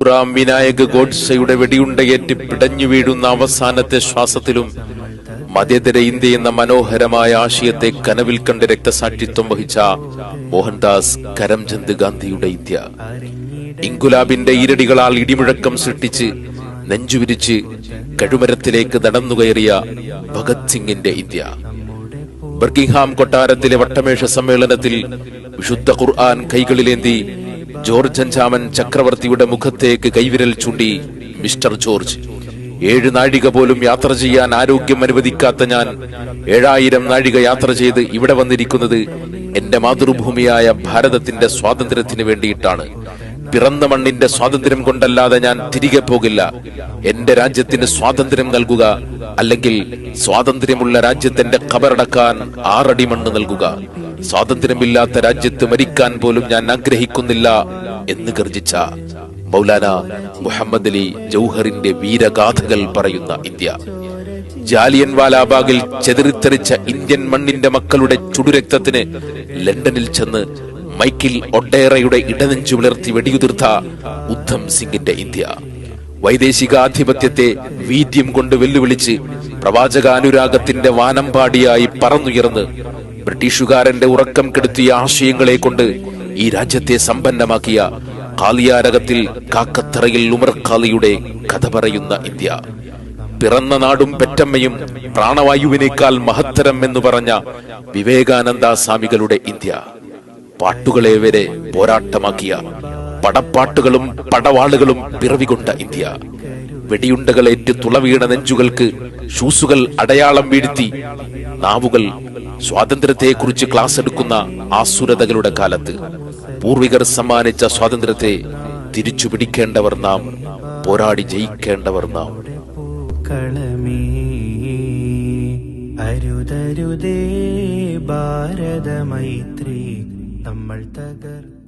റാം വിനായക ഗോഡ്സയുടെ വെടിയുണ്ടയേറ്റ് പിടഞ്ഞു വീഴുന്ന അവസാനത്തെ ശ്വാസത്തിലും മധ്യതര ഇന്ത്യ എന്ന മനോഹരമായ ആശയത്തെ കനവിൽ കണ്ട് രക്തസാക്ഷിത്വം വഹിച്ച മോഹൻദാസ് കരംചന്ദ് ഗാന്ധിയുടെ ഇന്ത്യ. ഇൻകുലാബിന്റെ ഇരടികളാൽ ഇടിമുഴക്കം സൃഷ്ടിച്ച് നെഞ്ചുവിരിച്ച് കഴുമരത്തിലേക്ക് നടന്നുകയറിയ ഭഗത് സിംഗിന്റെ ഇന്ത്യ. ബർക്കിംഹാം കൊട്ടാരത്തിലെ വട്ടമേശ സമ്മേളനത്തിൽ വിശുദ്ധ ഖുർആൻ കൈകളിലേന്തി ജോർജ് അഞ്ചാമൻ ചക്രവർത്തിയുടെ മുഖത്തേക്ക് കൈവിരൽ ചൂണ്ടി മിസ്റ്റർ ജോർജ്. ഏഴ് നാഴിക പോലും യാത്ര ചെയ്യാൻ ആരോഗ്യം അനുവദിക്കാത്ത ഞാൻ ഏഴായിരം നാഴിക യാത്ര ചെയ്ത് ഇവിടെ വന്നിരിക്കുന്നത് എന്റെ മാതൃഭൂമിയായ ഭാരതത്തിന്റെ സ്വാതന്ത്ര്യത്തിന് വേണ്ടിയിട്ടാണ്. പിറന്ന മണ്ണിന്റെ സ്വാതന്ത്ര്യം കൊണ്ടല്ലാതെ ഞാൻ തിരികെ പോകില്ല. എന്റെ രാജ്യത്തിന് സ്വാതന്ത്ര്യം നൽകുക അല്ലെങ്കിൽ സ്വാതന്ത്ര്യമുള്ള രാജ്യത്തിന്റെ കബറടക്കാൻ ആറടി മണ്ണ് നൽകുക. സ്വാതന്ത്ര്യമില്ലാത്ത രാജ്യത്ത് മരിക്കാൻ പോലും ഞാൻ ആഗ്രഹിക്കുന്നില്ല എന്ന് ഗർജിച്ച മൗലാന മുഹമ്മദ് അലി ജൗഹറിന്റെ വീരഗാഥകൾ പറയുന്ന ഇന്ത്യ. ജാലിയൻ വാലാബാഗിൽ ചെതിരിത്തെറിച്ച ഇന്ത്യൻ മണ്ണിന്റെ മക്കളുടെ ചുടുരക്തത്തിന് ലണ്ടനിൽ ചെന്ന് മൈക്കിൽ ഒഡേറയുടെ ഇടനെഞ്ചു വിളർത്തി വെടിയുതിർത്ത ഉദ്ധം സിംഗിന്റെ ഇന്ത്യ. വൈദേശികാധിപത്യത്തെ വീര്യം കൊണ്ട് വെല്ലുവിളിച്ച് പ്രവാചകാനുരാഗത്തിന്റെ വാനമ്പാടിയായി പറന്നുയർന്ന് ബ്രിട്ടീഷുകാരന്റെ ഉറക്കം കെടുത്തിയ ആശയങ്ങളെ കൊണ്ട് ഈ രാജ്യത്തെ സമ്പന്നമാക്കിയ കാളിയാരകത്തിൽ കാക്കത്തറയിൽ ഉമർ ഖാലിയുടെ കഥ പറയുന്ന ഇന്ത്യ. പിറന്ന നാടും പെറ്റമ്മയും പ്രാണവായുവിനേക്കാൾ മഹത്തരം എന്ന് പറഞ്ഞ വിവേകാനന്ദ സ്വാമികളുടെ ഇന്ത്യ. പാട്ടുകളെ വരെ പോരാട്ടമാക്കിയ പടപ്പാട്ടുകളും പടവാളുകളും പിറവികൊണ്ട ഇന്ത്യ. വെടിയുണ്ടകളേറ്റ് തുളവീണ നെഞ്ചുകൾക്ക് ഷൂസുകൾ അടയാളം വീഴ്ത്തി നാവുകൾ സ്വാതന്ത്ര്യത്തെക്കുറിച്ച് ക്ലാസ് എടുക്കുന്ന ആസുരതകളുടെ കാലത്ത്. പൂർവികർ സമ്മാനിച്ച സ്വാതന്ത്ര്യത്തെ തിരിച്ചു പിടിക്കേണ്ടവർ നാം പോരാടി ജയിക്കേണ്ടവർ നാം. അരുതരുതേ ഭാരതമൈത്രി നമ്മൾ തകർക്ക